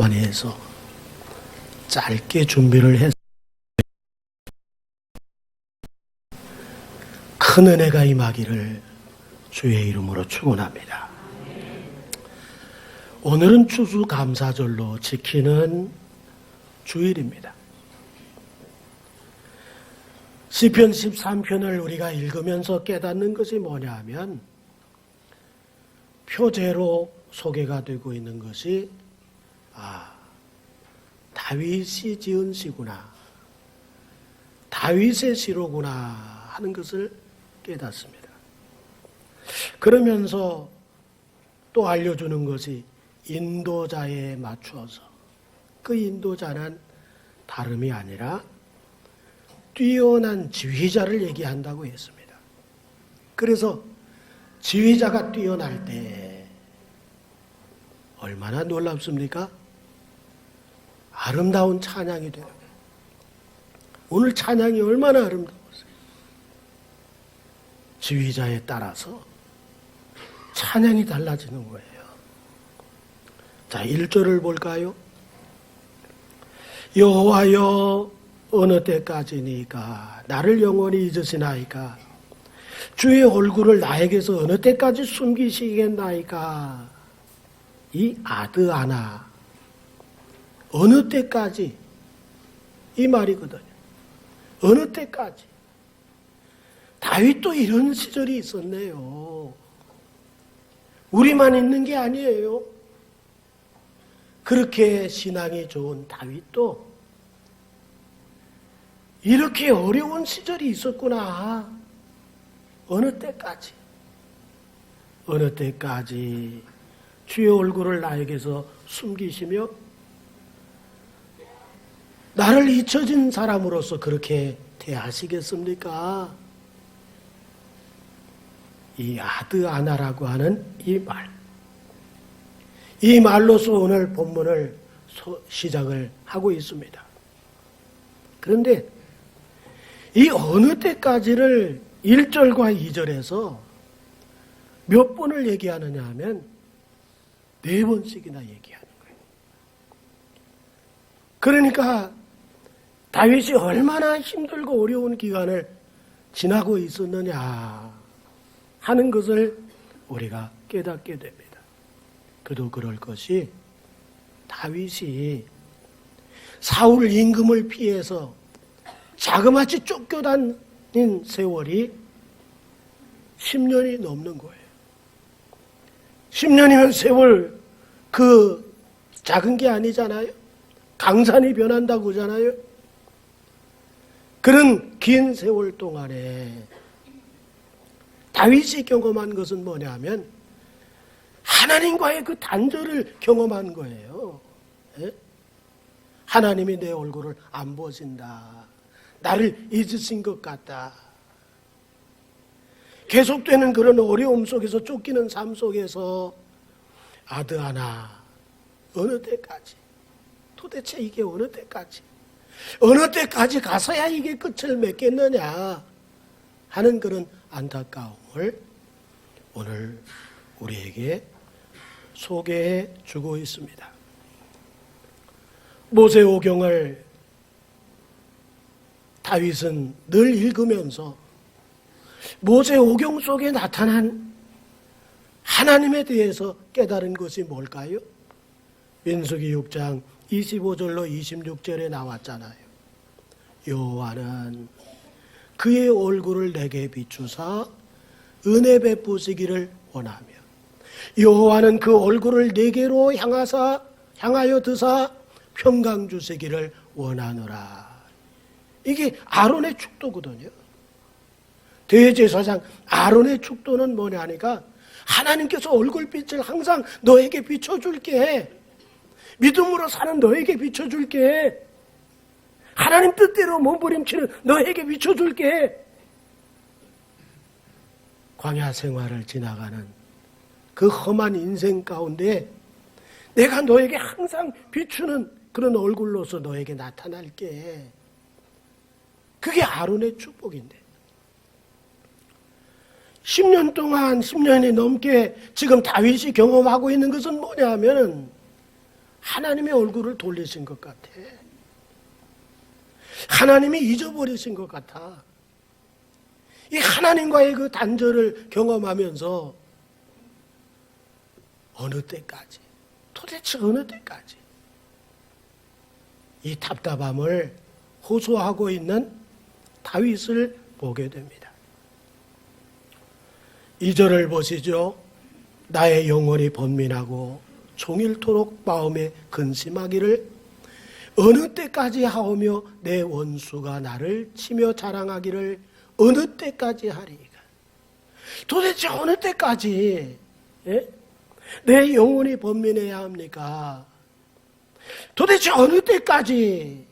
가만히 해서 짧게 준비를 해서 큰 은혜가 임하기를 주의 이름으로 축원합니다. 오늘은 추수 감사절로 지키는 주일입니다. 시편 13편을 우리가 읽으면서 깨닫는 것이 뭐냐 하면 표제로 소개가 되고 있는 것이 아 다윗이 지은 시구나 다윗의 시로구나 하는 것을 깨닫습니다. 그러면서 또 알려주는 것이 인도자에 맞추어서 그 인도자는 다름이 아니라 뛰어난 지휘자를 얘기한다고 했습니다. 그래서 지휘자가 뛰어날 때 얼마나 놀랍습니까? 아름다운 찬양이 되는 거예요. 오늘 찬양이 얼마나 아름다웠어요. 지휘자에 따라서 찬양이 달라지는 거예요. 자, 1절을 볼까요? 여호와여 어느 때까지니까 나를 영원히 잊으시나이까 주의 얼굴을 나에게서 어느 때까지 숨기시겠나이까 이 아드아나 어느 때까지 이 말이거든요. 어느 때까지 다윗도 이런 시절이 있었네요. 우리만 있는 게 아니에요. 그렇게 신앙이 좋은 다윗도 이렇게 어려운 시절이 있었구나. 어느 때까지? 어느 때까지 주의 얼굴을 나에게서 숨기시며 나를 잊혀진 사람으로서 그렇게 대하시겠습니까? 이 아드 아나라고 하는 이 말. 이 말로서 오늘 본문을 시작을 하고 있습니다. 그런데 이 어느 때까지를 1절과 2절에서 몇 번을 얘기하느냐 하면 네 번씩이나 얘기하는 거예요. 그러니까 다윗이 얼마나 힘들고 어려운 기간을 지나고 있었느냐 하는 것을 우리가 깨닫게 됩니다. 그도 그럴 것이 다윗이 사울 임금을 피해서 자그마치 쫓겨다닌 세월이 10년이 넘는 거예요. 10년이면 세월 그 작은 게 아니잖아요. 강산이 변한다고 그러잖아요. 그런 긴 세월 동안에 다윗이 경험한 것은 뭐냐면 하나님과의 그 단절을 경험한 거예요. 예? 하나님이 내 얼굴을 안 보신다. 나를 잊으신 것 같다. 계속되는 그런 어려움 속에서 쫓기는 삶 속에서 아드 하나 어느 때까지 도대체 이게 어느 때까지 어느 때까지 가서야 이게 끝을 맺겠느냐 하는 그런 안타까움을 오늘 우리에게 소개해 주고 있습니다. 모세오경을 다윗은 늘 읽으면서 모세오경 속에 나타난 하나님에 대해서 깨달은 것이 뭘까요? 민수기 6장 25절로 26절에 나왔잖아요. 여호와는 그의 얼굴을 내게 비추사 은혜 베푸시기를 원하며 여호와는 그 얼굴을 내게로 향하사 향하여 드사 평강 주시기를 원하노라. 이게 아론의 축도거든요. 대제사장 아론의 축도는 뭐냐 하니까 하나님께서 얼굴빛을 항상 너에게 비춰줄게. 믿음으로 사는 너에게 비춰줄게. 하나님 뜻대로 몸부림치는 너에게 비춰줄게. 광야 생활을 지나가는 그 험한 인생 가운데 내가 너에게 항상 비추는 그런 얼굴로서 너에게 나타날게. 그게 아론의 축복인데. 10년 동안, 10년이 넘게 지금 다윗이 경험하고 있는 것은 뭐냐 하면은 하나님의 얼굴을 돌리신 것 같아. 하나님이 잊어버리신 것 같아. 이 하나님과의 그 단절을 경험하면서 어느 때까지, 도대체 어느 때까지 이 답답함을 호소하고 있는 다윗을 보게 됩니다. 이절을 보시죠. 나의 영혼이 번민하고 종일토록 마음에 근심하기를 어느 때까지 하오며 내 원수가 나를 치며 자랑하기를 어느 때까지 하리이까 도대체 어느 때까지 예? 내 영혼이 번민해야 합니까? 도대체 어느 때까지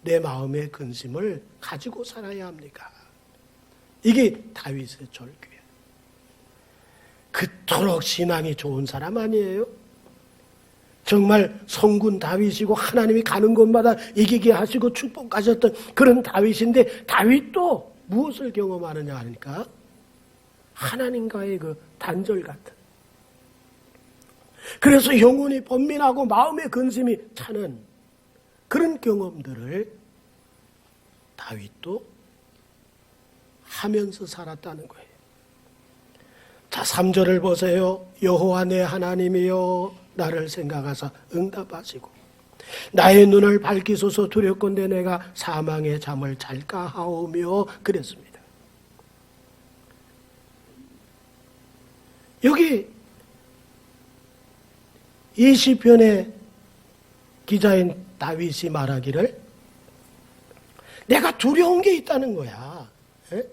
내 마음의 근심을 가지고 살아야 합니까? 이게 다윗의 절규예요. 그토록 신앙이 좋은 사람 아니에요? 정말 성군 다윗이고 하나님이 가는 곳마다 이기게 하시고 축복하셨던 그런 다윗인데 다윗도 무엇을 경험하느냐 하니까 하나님과의 그 단절 같은 그래서 영혼이 번민하고 마음의 근심이 차는 그런 경험들을 다윗도 하면서 살았다는 거예요. 자, 3절을 보세요. 여호와 내 하나님이여 나를 생각하사 응답하시고 나의 눈을 밝히소서 두렵건대 내가 사망의 잠을 잘까 하오며 그랬습니다. 여기 이 시편의 기자인 다윗이 말하기를 내가 두려운 게 있다는 거야. 예?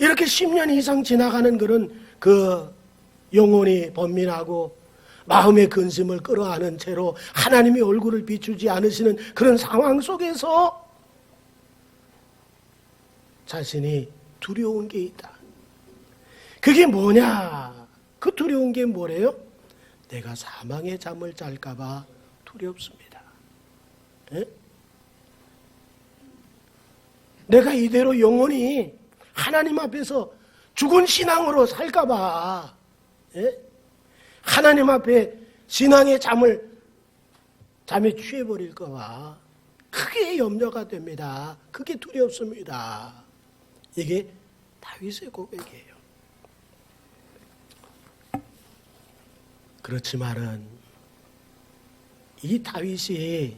이렇게 10년 이상 지나가는 그런 그 영혼이 번민하고 마음의 근심을 끌어안은 채로 하나님의 얼굴을 비추지 않으시는 그런 상황 속에서 자신이 두려운 게 있다. 그게 뭐냐? 그 두려운 게 뭐래요? 내가 사망의 잠을 잘까봐 두렵습니다. 예? 내가 이대로 영원히 하나님 앞에서 죽은 신앙으로 살까봐, 예? 하나님 앞에 신앙의 잠을, 잠에 취해버릴까봐, 크게 염려가 됩니다. 그게 두렵습니다. 이게 다윗의 고백이에요. 그렇지만은, 이 다윗이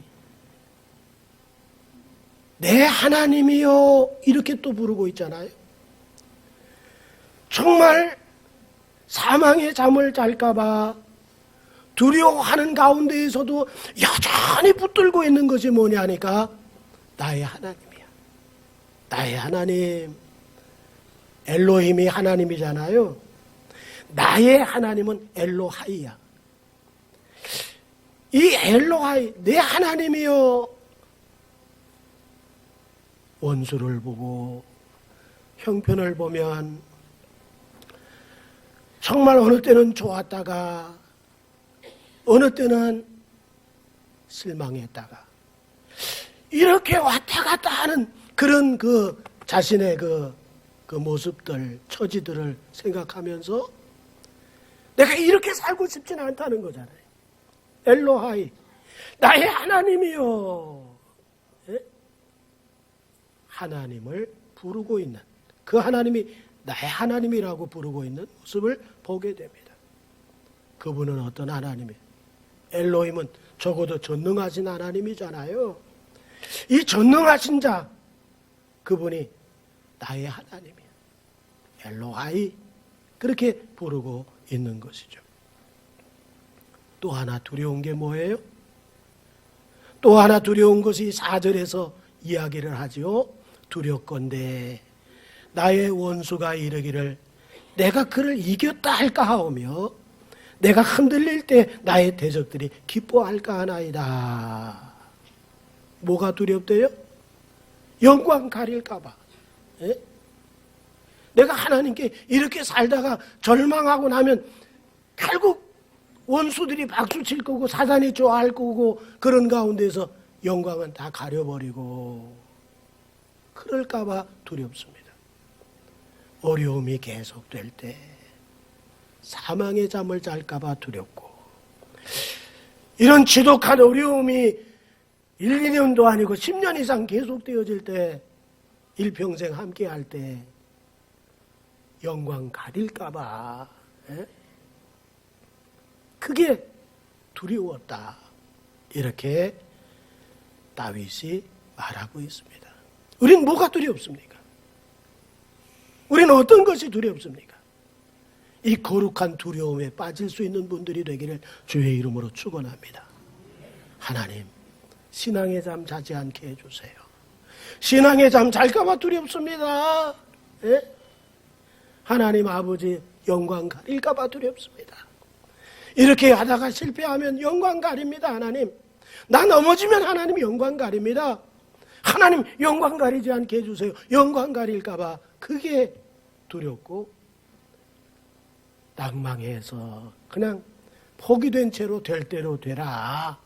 내 하나님이요 이렇게 또 부르고 있잖아요. 정말 사망의 잠을 잘까봐 두려워하는 가운데에서도 여전히 붙들고 있는 것이 뭐냐니까 나의 하나님이야. 나의 하나님. 엘로힘이 하나님이잖아요. 나의 하나님은 엘로하이야. 이 엘로하이, 내 하나님이요. 원수를 보고 형편을 보면 정말 어느 때는 좋았다가 어느 때는 실망했다가 이렇게 왔다 갔다 하는 그런 그 자신의 그, 그 모습들, 처지들을 생각하면서 내가 이렇게 살고 싶지는 않다는 거잖아요. 엘로하이, 나의 하나님이요. 하나님을 부르고 있는 그 하나님이 나의 하나님이라고 부르고 있는 모습을 보게 됩니다. 그분은 어떤 하나님이에요? 엘로힘은 적어도 전능하신 하나님이잖아요. 이 전능하신 자 그분이 나의 하나님이야. 엘로하이 그렇게 부르고 있는 것이죠. 또 하나 두려운 게 뭐예요? 또 하나 두려운 것이 4절에서 이야기를 하지요. 두렵건대 나의 원수가 이르기를 내가 그를 이겼다 할까 하오며 내가 흔들릴 때 나의 대적들이 기뻐할까 하나이다. 뭐가 두렵대요? 영광 가릴까봐. 예? 내가 하나님께 이렇게 살다가 절망하고 나면 결국 원수들이 박수 칠 거고 사단이 좋아할 거고 그런 가운데서 영광은 다 가려버리고 그럴까봐 두렵습니다. 어려움이 계속될 때 사망의 잠을 잘까봐 두렵고 이런 지독한 어려움이 1, 2년도 아니고 10년 이상 계속되어질 때 일평생 함께 할 때 영광 가릴까봐 예? 그게 두려웠다. 이렇게 다윗이 말하고 있습니다. 우린 뭐가 두렵습니까? 우리는 어떤 것이 두렵습니까? 이 거룩한 두려움에 빠질 수 있는 분들이 되기를 주의 이름으로 축원합니다. 하나님, 신앙의 잠 자지 않게 해주세요. 신앙의 잠 잘까봐 두렵습니다. 예? 하나님 아버지 영광 가릴까봐 두렵습니다. 이렇게 하다가 실패하면 영광 가립니다, 하나님. 나 넘어지면 하나님 영광 가립니다. 하나님 영광 가리지 않게 해주세요. 영광 가릴까봐 그게 두렵고 낭망해서 그냥 포기된 채로 될 대로 되라.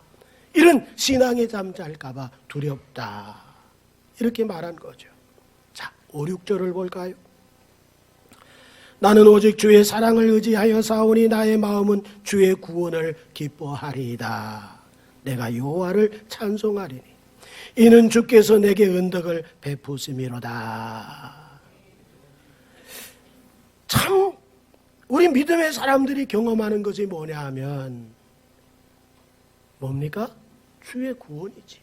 이런 신앙의 잠 잘까봐 두렵다. 이렇게 말한 거죠. 자, 5, 6절을 볼까요? 나는 오직 주의 사랑을 의지하여 사오니 나의 마음은 주의 구원을 기뻐하리이다. 내가 여호와를 찬송하리니 이는 주께서 내게 은덕을 베푸심이로다. 참 우리 믿음의 사람들이 경험하는 것이 뭐냐 하면 뭡니까? 주의 구원이지.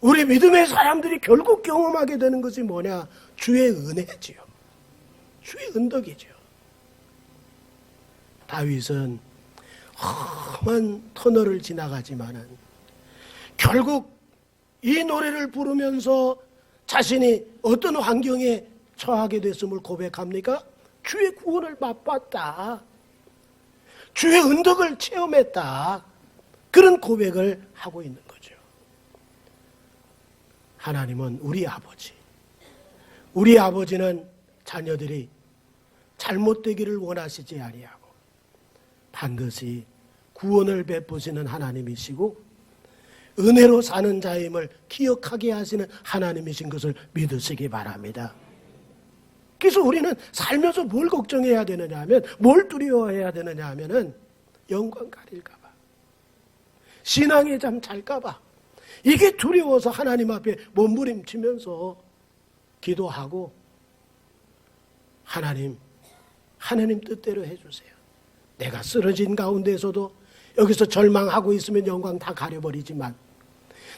우리 믿음의 사람들이 결국 경험하게 되는 것이 뭐냐? 주의 은혜지요. 주의 은덕이죠. 다윗은 험한 터널을 지나가지만은 결국 이 노래를 부르면서 자신이 어떤 환경에 처하게 됐음을 고백합니까? 주의 구원을 맛봤다. 주의 은덕을 체험했다. 그런 고백을 하고 있는 거죠. 하나님은 우리 아버지. 우리 아버지는 자녀들이 잘못되기를 원하시지 아니하고 반드시 구원을 베푸시는 하나님이시고 은혜로 사는 자임을 기억하게 하시는 하나님이신 것을 믿으시기 바랍니다. 그래서 우리는 살면서 뭘 걱정해야 되느냐 하면 뭘 두려워해야 되느냐 하면은 영광 가릴까봐 신앙에 잠 잘까봐 이게 두려워서 하나님 앞에 몸부림치면서 기도하고 하나님 하나님 뜻대로 해주세요. 내가 쓰러진 가운데서도 여기서 절망하고 있으면 영광 다 가려버리지만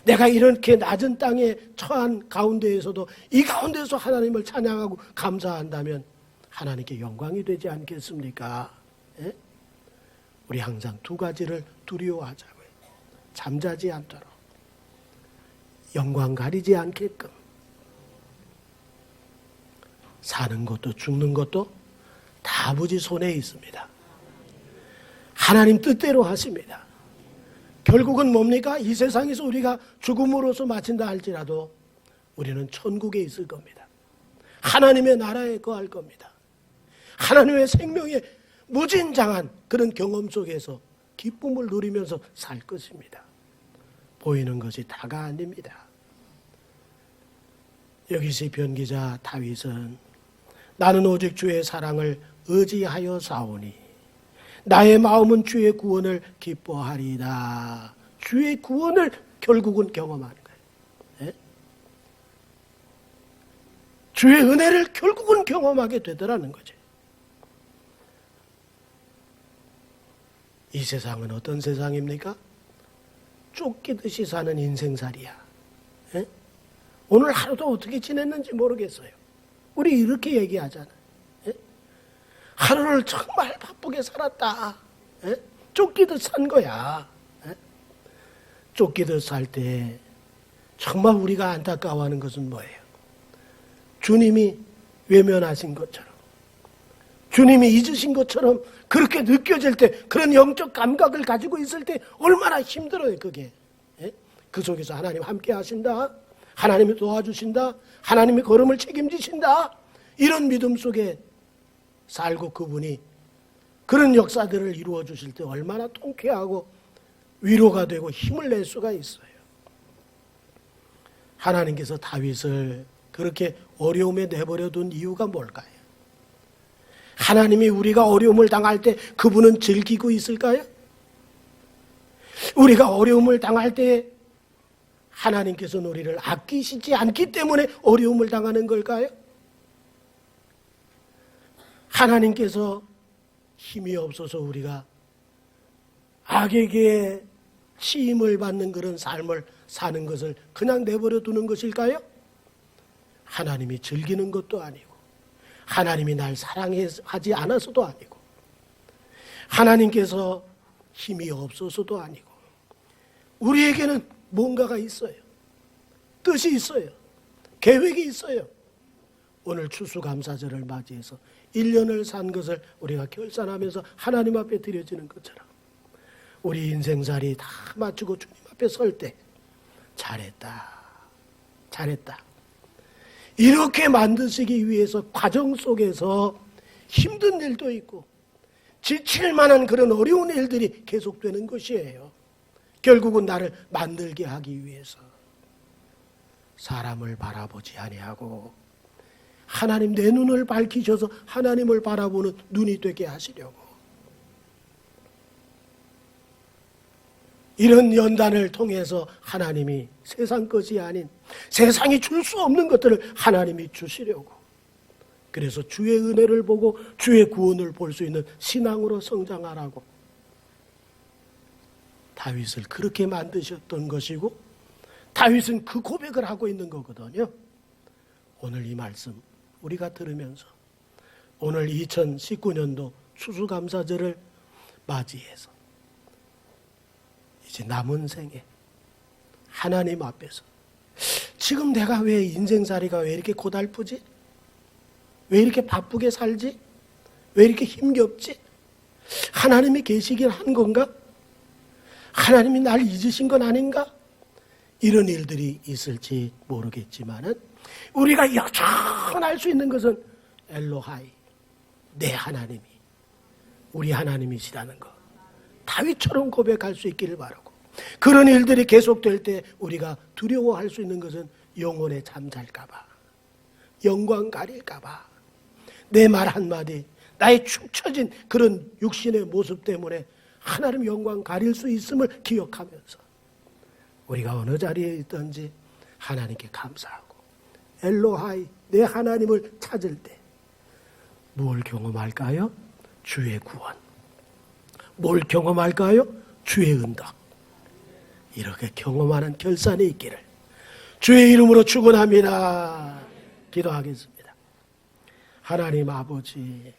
내가 이렇게 낮은 땅에 처한 가운데에서도 이 가운데서 하나님을 찬양하고 감사한다면 하나님께 영광이 되지 않겠습니까? 예? 우리 항상 두 가지를 두려워하자고요. 잠자지 않도록 영광 가리지 않게끔 사는 것도 죽는 것도 다 아버지 손에 있습니다. 하나님 뜻대로 하십니다. 결국은 뭡니까? 이 세상에서 우리가 죽음으로서 마친다 할지라도 우리는 천국에 있을 겁니다. 하나님의 나라에 거할 겁니다. 하나님의 생명의 무진장한 그런 경험 속에서 기쁨을 누리면서 살 것입니다. 보이는 것이 다가 아닙니다. 여기 시편 기자 다윗은 나는 오직 주의 사랑을 의지하여 사오니 나의 마음은 주의 구원을 기뻐하리다. 주의 구원을 결국은 경험하는 거예요. 예? 주의 은혜를 결국은 경험하게 되더라는 거죠. 이 세상은 어떤 세상입니까? 쫓기듯이 사는 인생살이야. 예? 오늘 하루도 어떻게 지냈는지 모르겠어요. 우리 이렇게 얘기하잖아. 예? 하루를 정말 바쁘게 살았다. 예? 쫓기듯 산 거야. 예? 쫓기듯 살 때 정말 우리가 안타까워하는 것은 뭐예요? 주님이 외면하신 것처럼, 주님이 잊으신 것처럼 그렇게 느껴질 때, 그런 영적 감각을 가지고 있을 때 얼마나 힘들어요, 그게. 예? 그 속에서 하나님 함께 하신다. 하나님이 도와주신다. 하나님이 걸음을 책임지신다. 이런 믿음 속에 살고 그분이 그런 역사들을 이루어 주실 때 얼마나 통쾌하고 위로가 되고 힘을 낼 수가 있어요. 하나님께서 다윗을 그렇게 어려움에 내버려 둔 이유가 뭘까요? 하나님이 우리가 어려움을 당할 때 그분은 즐기고 있을까요? 우리가 어려움을 당할 때 하나님께서는 우리를 아끼시지 않기 때문에 어려움을 당하는 걸까요? 하나님께서 힘이 없어서 우리가 악에게 치임을 받는 그런 삶을 사는 것을 그냥 내버려 두는 것일까요? 하나님이 즐기는 것도 아니고 하나님이 날 사랑하지 않아서도 아니고 하나님께서 힘이 없어서도 아니고 우리에게는 뭔가가 있어요. 뜻이 있어요. 계획이 있어요. 오늘 추수감사절을 맞이해서 1년을 산 것을 우리가 결산하면서 하나님 앞에 드려지는 것처럼 우리 인생살이 다 마치고 주님 앞에 설 때 잘했다. 잘했다. 이렇게 만드시기 위해서 과정 속에서 힘든 일도 있고 지칠 만한 그런 어려운 일들이 계속되는 것이에요. 결국은 나를 만들게 하기 위해서 사람을 바라보지 아니하고 하나님 내 눈을 밝히셔서 하나님을 바라보는 눈이 되게 하시려고. 이런 연단을 통해서 하나님이 세상 것이 아닌 세상이 줄 수 없는 것들을 하나님이 주시려고. 그래서 주의 은혜를 보고 주의 구원을 볼 수 있는 신앙으로 성장하라고. 다윗을 그렇게 만드셨던 것이고 다윗은 그 고백을 하고 있는 거거든요. 오늘 이 말씀 우리가 들으면서 오늘 2019년도 추수감사절을 맞이해서 이제 남은 생에 하나님 앞에서 지금 내가 왜 인생살이가 왜 이렇게 고달프지? 왜 이렇게 바쁘게 살지? 왜 이렇게 힘겹지? 하나님이 계시긴 한 건가? 하나님이 날 잊으신 건 아닌가? 이런 일들이 있을지 모르겠지만은 우리가 여전할 수 있는 것은 엘로하이 내 하나님이 우리 하나님이시라는 것. 다윗처럼 고백할 수 있기를 바라고. 그런 일들이 계속될 때 우리가 두려워할 수 있는 것은 영혼에 잠잘까봐. 영광 가릴까봐. 내 말 한마디 나의 축 처진 그런 육신의 모습 때문에 하나님 영광 가릴 수 있음을 기억하면서 우리가 어느 자리에 있든지 하나님께 감사하고 엘로하이 내 하나님을 찾을 때뭘 경험할까요? 주의 구원. 뭘 경험할까요? 주의 은덕. 이렇게 경험하는 결산이 있기를 주의 이름으로 축원합니다. 기도하겠습니다. 하나님 아버지